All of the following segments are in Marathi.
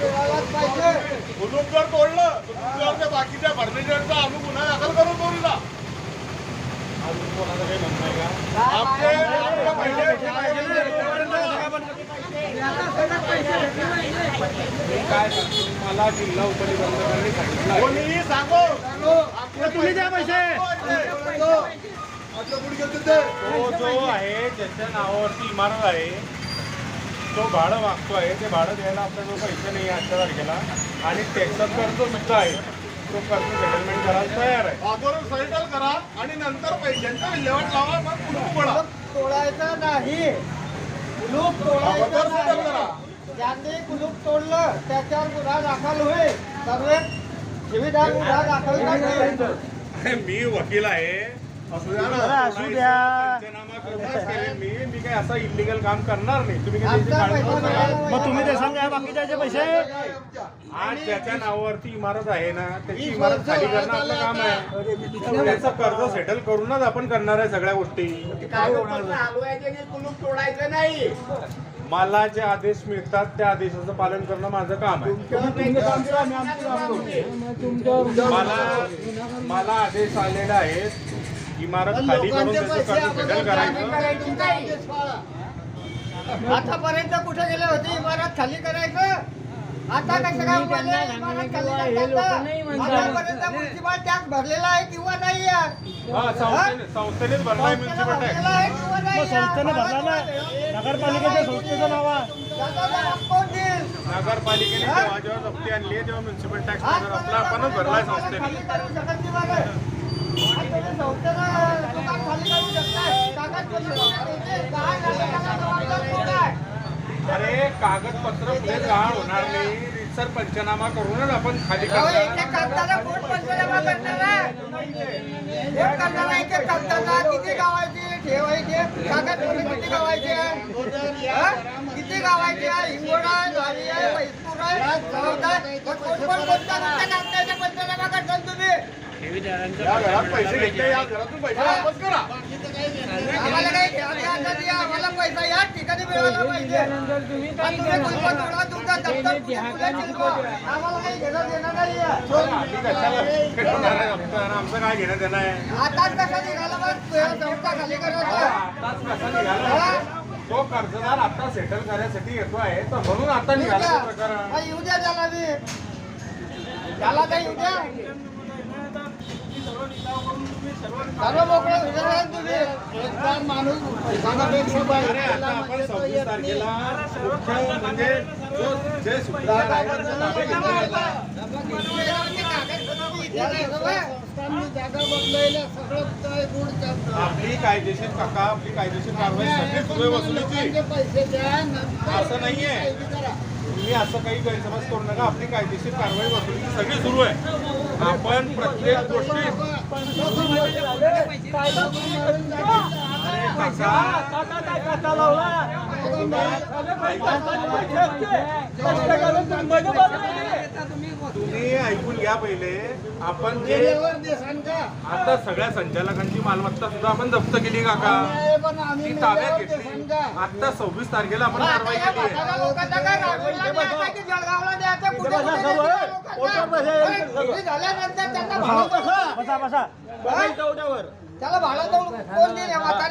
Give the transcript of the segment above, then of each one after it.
कुलूप जर तोडलं. तर त्या बाकीच्या फर्निचरचा आम्ही गुन्हा दाखल करू चोरीला आपले आपले पहिले काय सांगतो मला जिल्हा उपनिबंधकांनी सांगितलं सांगो. तुम्ही द्या पैसे. जो आहे ज्याच्या नावावरती इमारत आहे तो भाडं मागतो आहे ते भाडं द्यायला आपल्याजवळ पैसे नाही आहे आजच्या तारखेला. आणि त्याचा कर्ज सुद्धा आहे तो कर्ज सेटलमेंट करायला तयार आहे. अगोदर सेटल करा आणि नंतर पैशांचा विल्हेवाट लावा मग कुलूप पडा. तोडायचं नाही. कुलूप अगोदर तोडायचं करा. नाही ज्यांनी कुलूप तोडलं त्याच्यावर गुन्हा दाखल होईल. सर्व सुविधा गुन्हा दाखल करतील मी वकील आहे. असू द्या. ना असू द्या. पंचनामा करूनच केले मी मी काही असं इलिगल काम करणार नाही तुम्ही काही त्याची आमचा काळजी पैसा करू नका. मिळाला मग तुम्ही ते सांगा बाकीचे पैसे? आज ज्याच्या नावावरती इमारत आहे ना त्याची इमारत खाली करणं आपलं काम आहे. त्याचं कर्ज सेटल करूनच आपण करणार आहे सगळ्या गोष्टी. कुलूप तोडायचं नाही. मला जे आदेश मिळतात त्या आदेशाचं पालन करणं माझं काम आहे. मला मला आदेश आलेले आहेत इमारत खाली करून त्याचं करायचं. आतापर्यंत कुठे गेले होते? इमारत खाली करायचं? आता कसं काय उभारले? इमारत खाली करताना? आतापर्यंत म्युन्सिपल टॅक्स भरलेला आहे किंवा नाही आहे? हा संस्थेने संस्थेनेच भरलाय म्युन्सिपल टॅक्स? संस्थेने भरला ना? नगरपालिकेच्या संस्थेचं नाव आहे? नगरपालिकेने जेव्हा जेव्हा जप्ती आणली आहे तेव्हा म्युन्सिपल टॅक्स आपला आपणच भरलाय संस्थेने खाली करू शकत नाही बघा. आणि तुम्ही संस्थेनं दुकान खाली करू शकताय. कागदपत्र द्यायचे. काय झालं त्याचा जबाबदार कोण आहे? अरे कागदपत्र पुढे गहाण होणार नाही. रितसर पंचनामा करूनच आपण खाली? किती गावायची ठेवायची? कागदपत्र किती गावायची? आहे हा? किती गावायची? आहे हिंगोडा आहे झाली आहे म्हैसूर आहे पंचनामा तुम्ही? या घरात पैसे घेतले या घरातून पैसे वापस करा. आम्हाला काही काही आमचं काय घेणं देणं आहे? आताच कसा निघाला खाली आताच कसा निघाला? तो कर्जदार आता सेटल करण्यासाठी येतो आहे तर म्हणून आता निघाला प्रकरण. हा, येऊ द्या त्याला मी त्याला काय येऊ द्या? सर्व मोकळं तुम्ही. म्हणजे जो जे सूत्रधार आहे त्याचा ताबा घेतला जागा बदलायला सगळं आपली कायदेशीर काका आपली कायदेशीर कारवाई सगळी सुरू वसुलीची. असं नाहीये. तुम्ही असं काही गैरसमज करू नका. आपली कायदेशीर कारवाई वसुलीची सगळी सुरू आहे. आपण प्रत्येक गोष्टी तुम्ही ऐकून घ्या पहिले. आपण जे आता सगळ्या संचालकांची मालमत्ता सुद्धा आपण जप्त केली काका. ती ताब्यात घेतली. आता सव्वीस तारखेला आपण कारवाई केली बसा बसा त्याला भाडं कोण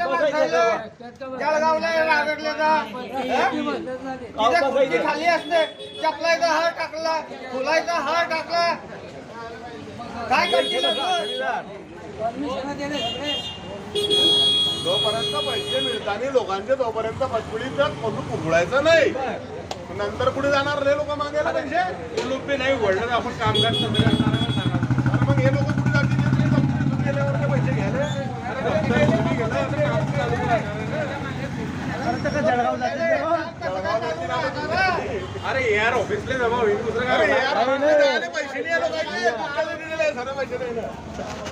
माणसाला? जळगावला खुर्ची खाली असते. चपलायचा हार टाकला. फुलायचा हार टाकला. काय करतील जोपर्यंत पैसे मिळताना लोकांचे तोपर्यंत पचपुडीचं म्हणून उघडायचं नाही. नंतर कुठे जाणार रे लोक मागायला पैसे? कुलूप नाही उघडलं तर आपण कामगार अरे मग हे लोक कुठे जातील? हे गेल्यावर पैसे घ्यायला. तर. अरे यार ऑफिसला जमा होईल दुसरं अरे काय पैसे नाही पैसे नाही.